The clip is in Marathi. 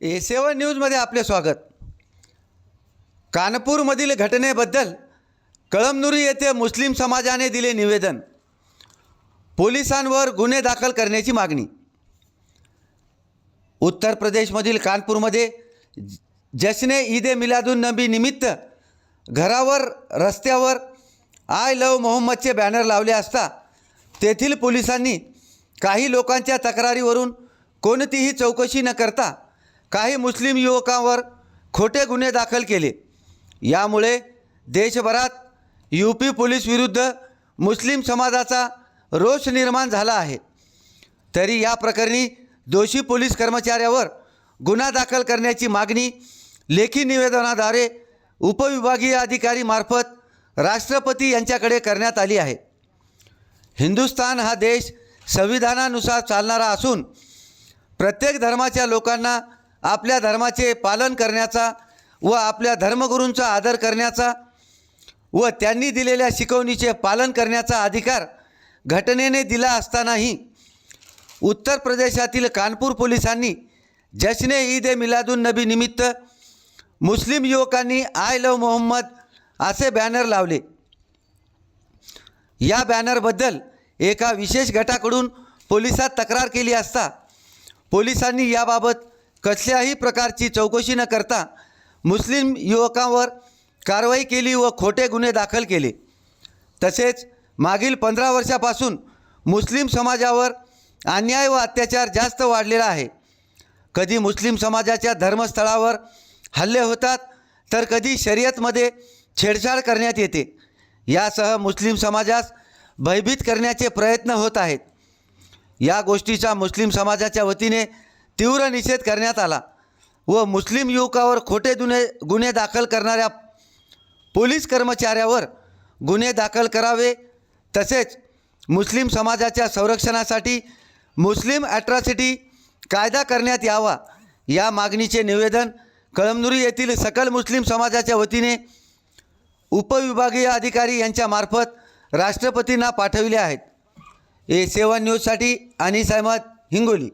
ए सेवन न्यूजमध्ये आपले स्वागत. कानपूरमधील घटनेबद्दल कळमनुरी येथे मुस्लिम समाजाने दिले निवेदन. पोलिसांवर गुन्हे दाखल करण्याची मागणी. उत्तर प्रदेशमधील कानपूरमध्ये जश्ने ईद ए मिलादुन नबी निमित्त घरावर रस्त्यावर आय लव मोहम्मदचे बॅनर लावले असता तेथील पोलिसांनी काही लोकांच्या तक्रारीवरून कोणतीही चौकशी न करता काही मुस्लिम युवकांवर खोटे गुन्हे दाखल केले. यामुळे देशभरात यू पी पोलीसविरुद्ध मुस्लिम समाजाचा रोष निर्माण झाला आहे. तरी या प्रकरणी दोषी पोलीस कर्मचाऱ्यावर गुन्हा दाखल करण्याची मागणी लेखी निवेदनाद्वारे उपविभागीय अधिकारीमार्फत राष्ट्रपती यांच्याकडे करण्यात आली आहे. हिंदुस्थान हा देश संविधानानुसार चालणारा असून प्रत्येक धर्माच्या लोकांना आपल्या धर्माचे पालन करण्याचा व आपल्या धर्मगुरूंचा आदर करण्याचा व त्यांनी दिलेल्या शिकवणीचे पालन करण्याचा अधिकार घटनेने दिला असतानाही उत्तर प्रदेशातील कानपूर पोलिसांनी जश्ने ईद ए मिलादुन नबी निमित्त मुस्लिम युवकांनी आय लव मोहम्मद असे बॅनर लावले. या बॅनरबद्दल एका विशेष गटाकडून पोलिसात तक्रार केली असता पोलिसांनी याबाबत कसल्याही प्रकारची चौकशी न करता मुस्लिम युवकांवर कारवाई केली व खोटे गुन्हे दाखल केले. तसेच मागील पंधरा वर्षापासून मुस्लिम समाजावर अन्याय व अत्याचार जास्त वाढलेला आहे. कधी मुस्लिम समाजाच्या धर्मस्थळावर हल्ले होतात तर कधी शर्यतमध्ये छेडछाड करण्यात येते. यासह मुस्लिम समाजास भयभीत करण्याचे प्रयत्न होत आहेत. या गोष्टीचा मुस्लिम समाजाच्या वतीने तीव्र निषेध करण्यात आला व मुस्लिम युवकावर खोटे गुन्हे गुन्हे दाखल करणाऱ्या पोलीस कर्मचाऱ्यावर गुन्हे दाखल करावे तसेच मुस्लिम समाजाच्या संरक्षणासाठी मुस्लिम ॲट्रॉसिटी कायदा करण्यात यावा या मागणीचे निवेदन कळमनुरी येथील सकल मुस्लिम समाजाच्या वतीने उपविभागीय अधिकारी यांच्यामार्फत राष्ट्रपतींना पाठविले आहेत. ए सेवन न्यूजसाठी अनिस अहमद हिंगोली.